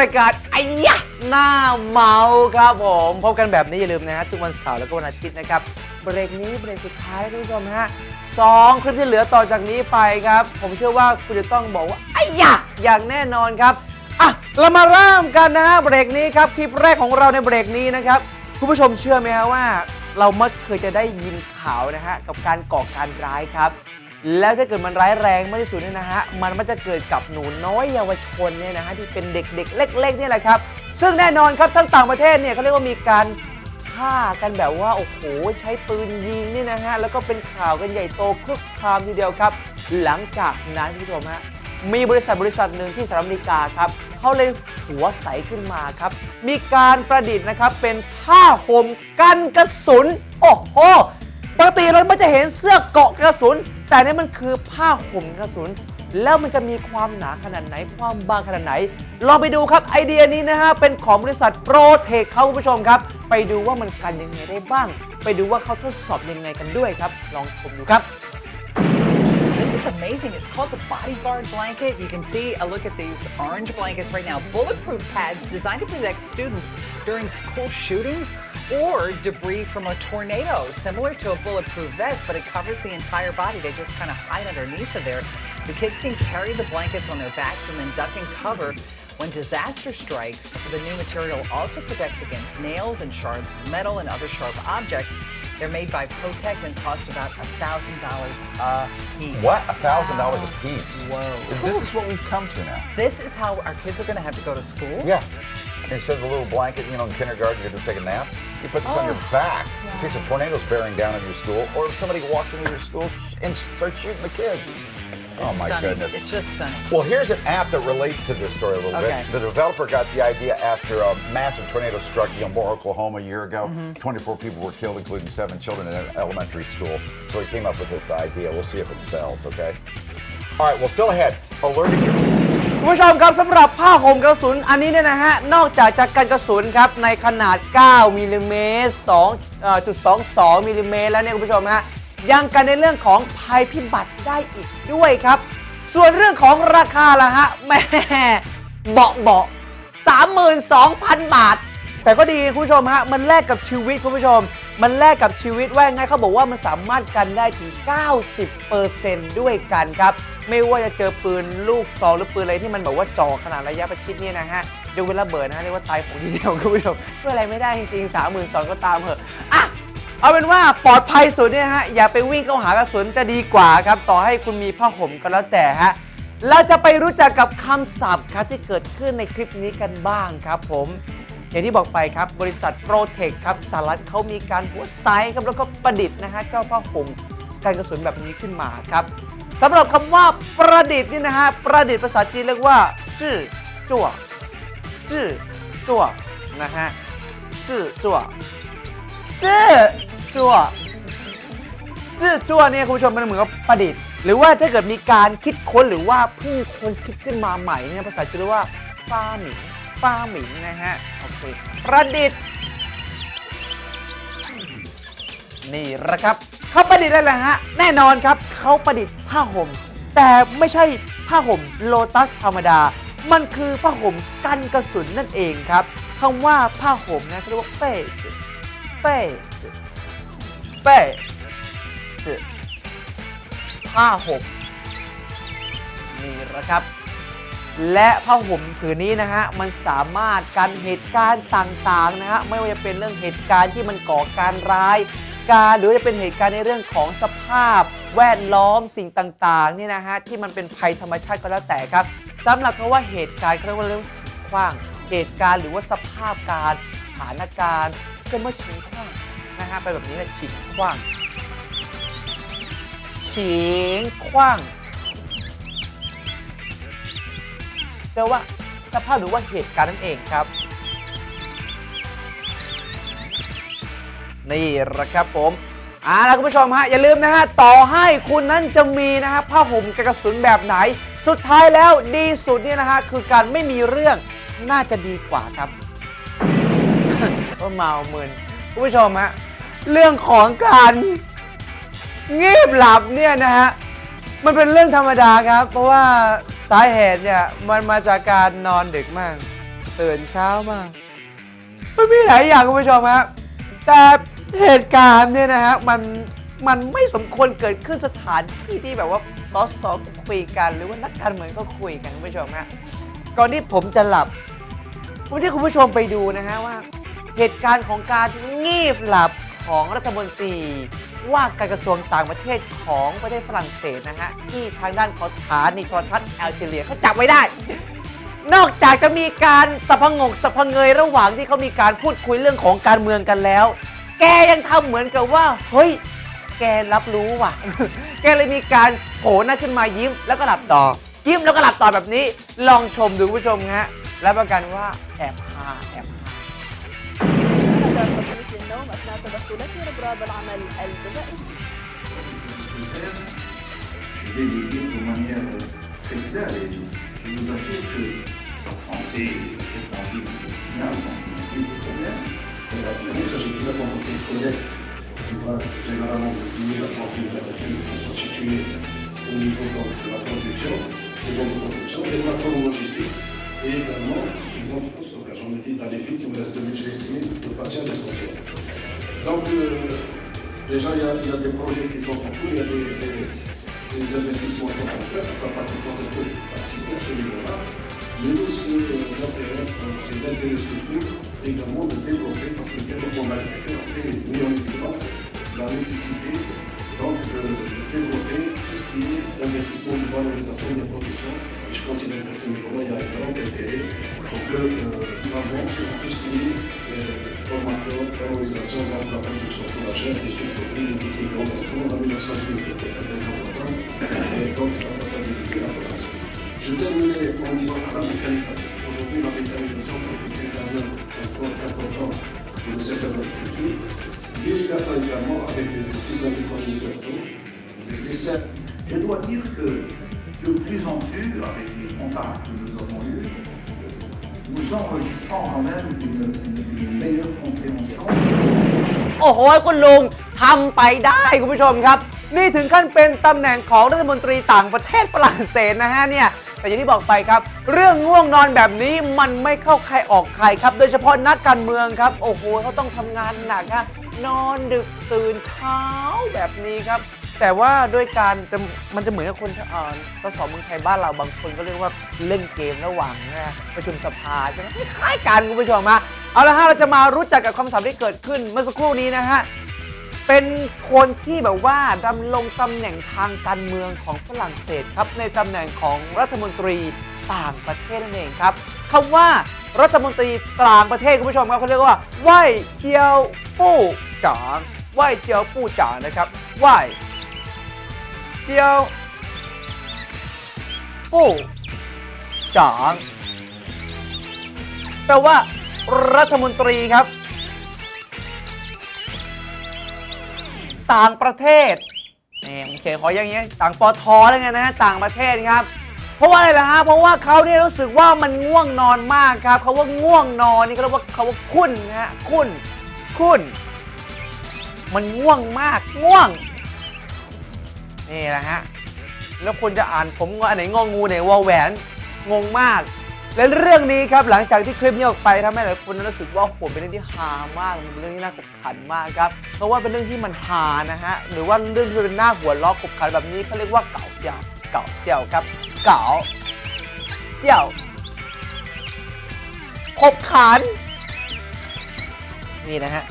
รายการไอ้ยะหน้าเมาครับผมพบกันแบบนี้อย่าลืมนะฮะทุกวันเสาร์แล้วก็วันอาทิตย์นะครับเบรกนี้เบรกสุดท้ายท่านผู้ชมฮะสองคลิปที่เหลือต่อจากนี้ไปครับ ผมเชื่อว่าคุณจะต้องบอกว่าไอ้ยะอย่างแน่นอนครับอะเรามาเริ่มกันนะฮะเบรกนี้ครับคลิปแรกของเราในเบรกนี้นะครับคุณผู้ชมเชื่อไหมฮะว่า เรามักเคยจะได้ยินข่าวนะฮะกับการก่อการร้ายครับ แล้วถ้าเกิดมันร้ายแรงมากที่สุดเนี่ยนะฮะ มันมันจะเกิดกับหนูน้อยเยาวชนเนี่ยนะฮะที่เป็นเด็กๆ เล็กๆเนี่ยแหละครับ ซึ่งแน่นอนครับทั้งต่างประเทศเนี่ยเขาเรียกว่ามีการฆ่ากันแบบว่า โอ้โห ใช้ปืนยิงเนี่ยนะฮะ แล้วก็เป็นข่าวกันใหญ่โตคลุกครามทีเดียวครับ หลังจากนั้นคุณผู้ชมฮะมีบริษัทบริษัทหนึ่งที่สหรัฐอเมริกาครับเขาเลยหัวใสขึ้นมาครับ มีการประดิษฐ์นะครับเป็นผ้าห่มกันกระสุน โอ้โหปกติเราไม่จะเห็นเสื้อเกาะกระสุน แต่นี่มันคือผ้าห่มกระสุน แล้วมันจะมีความหนาขนาดไหนความบางขนาดไหน ลองไปดูครับไอเดียนี้นะฮะ เป็นของบริษัทโปรเทคเขาคุณผู้ชมครับ ไปดูว่ามันกันยังไงได้บ้าง ไปดูว่าเขาทดสอบยังไงกันด้วยครับ ลองชมดูครับ This is amazing. It's called the Bodyguard blanket. You can see a look at these orange blankets right now. Bulletproof pads designed to protect students during school shootings or debris from a tornado. Similar to a bulletproof vest, but it covers the entire body. They just kind of hide underneath of there. The kids can carry the blankets on their backs and then duck and cover when disaster strikes. The new material also protects against nails and sharp metal and other sharp objects. They're made by Protect and cost about $1,000 a piece. What? A thousand dollars a piece. Whoa. This is what we've come to now. This is how our kids are going to have to go to school. Yeah. Instead of a little blanket, you know, in kindergarten, you're just take a nap. You put this on your oh. back in case a tornado's bearing down on your school, or if somebody walks into your school and starts shooting the kids. Oh my stunning. goodness. It's just stunning. Well, here's an app that relates to this story a little Okay. bit. The developer got the idea after a massive tornado struck Gilmore, Oklahoma a year ago. Mm-hmm. 24 people were killed, including seven children in an elementary school. So he came up with this idea. We'll see if it sells, okay? All right, well, still ahead. Alerting. คุณผู้ชมครับสำหรับผ้าห่มกระสุนอันนี้เนี่ยนะฮะ นอกจากจะกันกระสุนครับ ในขนาด 9มิลลิเมตร2เอ่อจุด22มิลลิเมตรแล้วเนี่ยคุณผู้ชมฮะ ยังกันในเรื่องของภัยพิบัติได้อีกด้วยครับ ส่วนเรื่องของราคาล่ะฮะแหม่เบาเบา32,000 บาท แต่ก็ดีคุณผู้ชมฮะ มันแลกกับชีวิตคุณผู้ชม มันแลกกับชีวิตว่ายังไงเขาบอกว่ามันสามารถกันได้ถึง 90%ด้วยกันครับ ไม่ว่าจะเจอปืนลูกซองหรือปืนอะไรที่มันแบบว่าจ่อขนาดระยะประชิดเนี่ยนะฮะยกเว้นระเบิดนะฮะเรียกว่าตายของทีเดียวคุณผู้ชมช่วยอะไรไม่ได้จริงๆ32,000ก็ตามเถอะอะเอาเป็นว่าปลอดภัยสุดเนี่ยฮะอย่าไปวิ่งเข้าหากระสุนจะดีกว่าครับ ต่อให้คุณมีผ้าห่มก็แล้วแต่ฮะเราจะไปรู้จักกับคำศัพท์ครับที่เกิดขึ้นในคลิปนี้กันบ้างครับผม อย่างที่บอกไปครับ บริษัทโปรเทคครับสหรัฐเขามีการหัวไซส์ครับแล้วก็ประดิษฐ์นะฮะเจ้าผ้าห่มกันกระสุนแบบนี้ขึ้นมาครับสำหรับคำว่าประดิษฐ์นี่นะฮะประดิษฐ์ภาษาจีนเรียกว่าจื้อจั่วจื้อจั่วนะฮะจื้อจั่วจื้อจั่วจื้อจั่วเนี่ยคุณผู้ชมมันเหมือนกับประดิษฐ์ หรือว่าถ้าเกิดมีการคิดค้นหรือว่าเพิ่งคนคิดขึ้นมาใหม่เนี่ยภาษาจีนเรียกว่าฟ้าหมิง ฟ้าหมิงนะฮะโอเคประดิษฐ์ นี่แหละครับเขาประดิษฐ์อะไรล่ะฮะแน่นอนครับเขาประดิษฐ์ผ้าห่ม แต่ไม่ใช่ผ้าห่มโลตัสธรรมดา มันคือผ้าห่มกันกระสุนนั่นเองครับคำว่าผ้าห่มนะเขาเรียกว่าเป้เป้เป้ผ้าห่มนี่แหละครับ และผ้าห่มผืนนี้นะฮะมันสามารถกันเหตุการณ์ต่างๆนะฮะไม่ว่าจะเป็นเรื่องเหตุการณ์ที่มันก่อการร้าย การหรือจะเป็นเหตุการณ์ในเรื่องของสภาพ แวดล้อมสิ่งต่างๆนี่นะฮะที่มันเป็นภัยธรรมชาติก็แล้วแต่ครับสำหรับคำว่าเหตุการณ์เขาเรียกว่าเรื่องขว้าง เหตุการณ์หรือว่าสภาพการสถานการณ์ก็เมื่อชิงขว้างนะฮะไปแบบนี้แหละชิงขว้างชิงขว้าง แปลว่าสภาพหรือว่าเหตุการณ์นั่นเองครับ นี่แหละครับผมเอาล่ะคุณผู้ชมฮะอย่าลืมนะฮะต่อให้คุณนั้นจะมีนะฮะผ้าห่มกระสุนแบบไหน สุดท้ายแล้วดีสุดเนี่ยนะฮะคือการไม่มีเรื่องน่าจะดีกว่าครับว่าเมาเมินคุณผู้ชมฮะเรื่องของการงีบหลับเนี่ยนะฮะมันเป็นเรื่องธรรมดาครับ เพราะว่า สาเหตุเนี่ยมันมาจากการนอนดึกมาก ตื่นเช้ามาก มันมีหลายอย่างคุณผู้ชมครับแต่เหตุการณ์เนี่ยนะฮะมันมันไม่สมควรเกิดขึ้นสถานที่ที่แบบว่าสอสอคุยกัน หรือว่านักการเมืองก็คุยกันคุณผู้ชมฮะก่อนที่ผมจะหลับผมจะให้คุณผู้ชมไปดูนะฮะว่า เหตุการณ์ของการงีบหลับของรัฐมนตรี ว่าการกระทรวงต่างประเทศของประเทศฝรั่งเศสนะฮะ ที่ทางด้านของสถานีโทรทัศน์แอลจีเรียเขาจับไว้ได้ นอกจากจะมีการสะพงกสะพเงยระหว่างที่เขามีการพูดคุยเรื่องของการเมืองกันแล้ว แกยังทำเหมือนกับว่า เฮ้ย แกรับรู้ว่ะ แกเลยมีการโผล่หน้าขึ้นมายิ้มแล้วก็หลับต่อ ยิ้มแล้วก็หลับต่อแบบนี้ ลองชมดูผู้ชมฮะรับประกันว่าแอบฮาแอบ أثناء تدخلات ربراب العمل الجزائري Je vais le dire de manière très claire et je vous assure que en français, j'ai envie de signal quand il y a des problèmes. Il s'agit tout d'abord de connaître l'ouvrage généralement défini la planture américaine qui sont situées au niveau donc, de la production, des zones de production, des plateformes logistiques et également des zones de stockage. On me dit d'aller vite, il me reste 2000, j'ai estimé, de patients essentiels. Donc, euh, déjà, il y, a, des projets qui sont en cours, il y a des, investissements qui sont en pas pratiquement c'est que participer à ce niveau-là. Mais nous, ce qui nous intéresse, euh, c'est d'intérêt surtout également de développer, parce que le développement maritime a fait mis en évidence la nécessité donc, de, de développer tout ce qui est investissement de valorisation des productions. Et je considère que ce niveau-là, il y a un grand intérêt pour que euh, nous avons tout ce qui est euh, formation, valorisation donc, de la production fourragère et surtout l'équipement, l'amélioration des développements et donc la traçabilité et la formation. Je terminais en disant à la mécanisation. Aujourd'hui, la mécanisation constitue un point important de le secteur de l'agriculture. L'irrigation également avec les systèmes d'économie surtout. Les desserts. Je dois dire que de plus en plus, avec les contacts que nous avons eus, nous enregistrons quand même une, une- une meilleure compréhension โอ้โหคุณลุงทำไปได้คุณผู้ชมครับ นี่ถึงขั้นเป็นตำแหน่งของรัฐมนตรีต่างประเทศฝรั่งเศสนะฮะเนี่ย แต่อย่างที่บอกไปครับ เรื่องง่วงนอนแบบนี้มันไม่เข้าใครออกใครครับ โดยเฉพาะนักการเมืองครับ โอ้โหเขาต้องทำงานหนักฮะ นอนดึกตื่นเช้าแบบนี้ครับ แต่ว่าด้วยการมันจะเหมือนกับคนเอ่อสสเมืองไทยบ้านเราบางคนก็เรียกว่าเล่นเกมระหว่างนะประชุมสภาใช่ไหมคล้ายกันคุณผู้ชมฮะเอาละฮะเราจะมารู้จักกับคำศัพท์ที่เกิดขึ้นเมื่อสักครู่นี้นะฮะเป็นคนที่แบบว่าดำรงตำแหน่งทางการเมืองของฝรั่งเศสครับ ในตำแหน่งของรัฐมนตรีต่างประเทศนั่นเองครับคำว่ารัฐมนตรีต่างประเทศคุณผู้ชมครับเขาเรียกว่าไหวเจียวปู้ จ๋างไหว้เจียวปู้จ๋างนะครับไหว้เจียวปู้จ๋างแปลว่า รัฐมนตรีครับ ต่างประเทศนี่เขียนขออย่างเงี้ยต่างปอทอแล้วไงนะฮะต่างประเทศครับ เพราะว่าอะไรล่ะฮะเพราะว่าเขาเนี่ยรู้สึกว่ามันง่วงนอนมากครับเขาว่าง่วงนอนนี่เขาเรียกว่าเขาว่าคุ้นนะฮะคุ้นคุ้น มันง่วงมากง่วง นี่แหละฮะ แล้วคนจะอ่านผมว่าอันไหนงองูไหนวอแหวน งงมาก และเรื่องนี้ครับหลังจากที่คลิปนี้ออกไปทำให้หลายคนรู้สึกว่าโหเป็นเรื่องที่ฮามากมันเป็นเรื่องที่น่าขบขันมากครับ เพราะว่าเป็นเรื่องที่มันฮานะฮะ หรือว่าเรื่องที่เป็นหน้าหัวล้อขบขันแบบนี้เขาเรียกว่าเก่าเสี่ยว เก่าเสี่ยวครับ เก่าเสี่ยวขบขัน นี่นะฮะ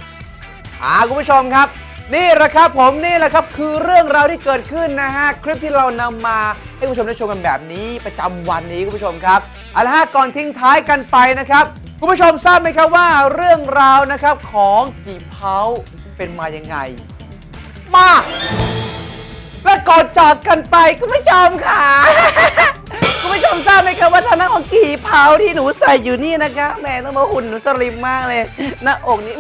อ่าคุณผู้ชมครับ นี่แหละครับผมนี่แหละครับคือเรื่องราวที่เกิดขึ้นนะฮะคลิปที่เรานำมาให้คุณผู้ชมได้ชมกันแบบนี้ประจำวันนี้คุณผู้ชมครับเอาละฮะก่อนทิ้งท้ายกันไปนะครับคุณผู้ชมทราบไหมครับว่าเรื่องราวนะครับของกีเผาเป็นมายังไง มาและก่อนจากกันไปคุณผู้ชมค่ะ คุณผู้ชมทราบไหมครับว่าทางหน้าของกี่เผาที่หนูใส่อยู่นี่นะคะแหม่ต้องมาหุ่นหนูสลิมมากเลยหน้าอกนี่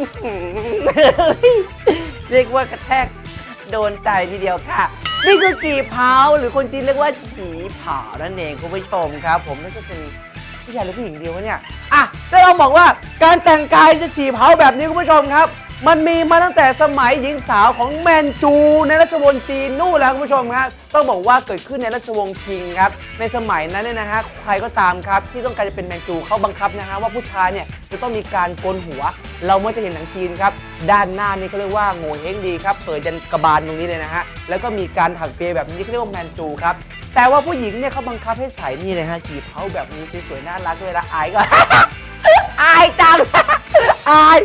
เรียกว่ากระแทกโดนใจทีเดียวค่ะ นี่คือกี่เผาหรือคนจีนเรียกว่าฉีเผานั่นเองคุณผู้ชมครับ ผมนั่นก็เป็นผู้ชายหรือผู้หญิงเดียววะเนี่ยอะจะลองบอกว่าการแต่งกายจะฉีเผาแบบนี้คุณผู้ชมครับ มันมีมาตั้งแต่สมัยหญิงสาวของแมนจู ในราชวงศ์จีนนู่นแล้วคุณผู้ชมครับต้องบอกว่าเกิดขึ้นในราชวงศ์คิงครับในสมัยนั้นเนี่ยนะฮะใครก็ตามครับ ที่ต้องการจะเป็นแมนจูเขาบังคับนะฮะว่าผู้ชายเนี่ยจะต้องมีการโกนหัว เราเมื่อจะเห็นหนังจีนครับด้านหน้านี่เขาเรียกว่าโง่เฮงดีครับเปิดยันกระบาลตรงนี้เลยนะฮะแล้วก็มีการถักเปียแบบนี้เขาเรียกว่าแมนจูครับแต่ว่าผู้หญิงเนี่ยเขาบังคับให้ใส่นี่เลยฮะกีบเขาแบบนี้สวยๆน่ารักด้วยละอายก็อายจังอาย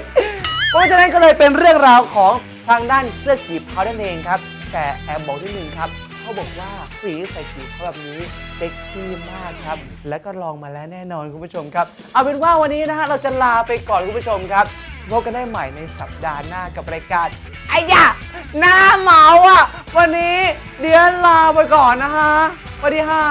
เพราะฉะนั้นก็เลยเป็นเรื่องราวของทางด้านเสื้อกีบเขานั่นเองครับ แต่แอบบอกนิดนึงครับเขาบอกว่าผู้หญิงที่ใส่กีบเขาแบบนี้เซ็กซี่มากครับ และก็ลองมาแล้วแน่นอนคุณผู้ชมครับ เอาเป็นว่าวันนี้นะฮะเราจะลาไปก่อนคุณผู้ชมครับพบกันได้ใหม่ในสัปดาห์หน้ากับรายการไอ้ยะหน้าเหมาอะ วันนี้เดี๋ยวลาไปก่อนนะฮะสวัสดีค่ะ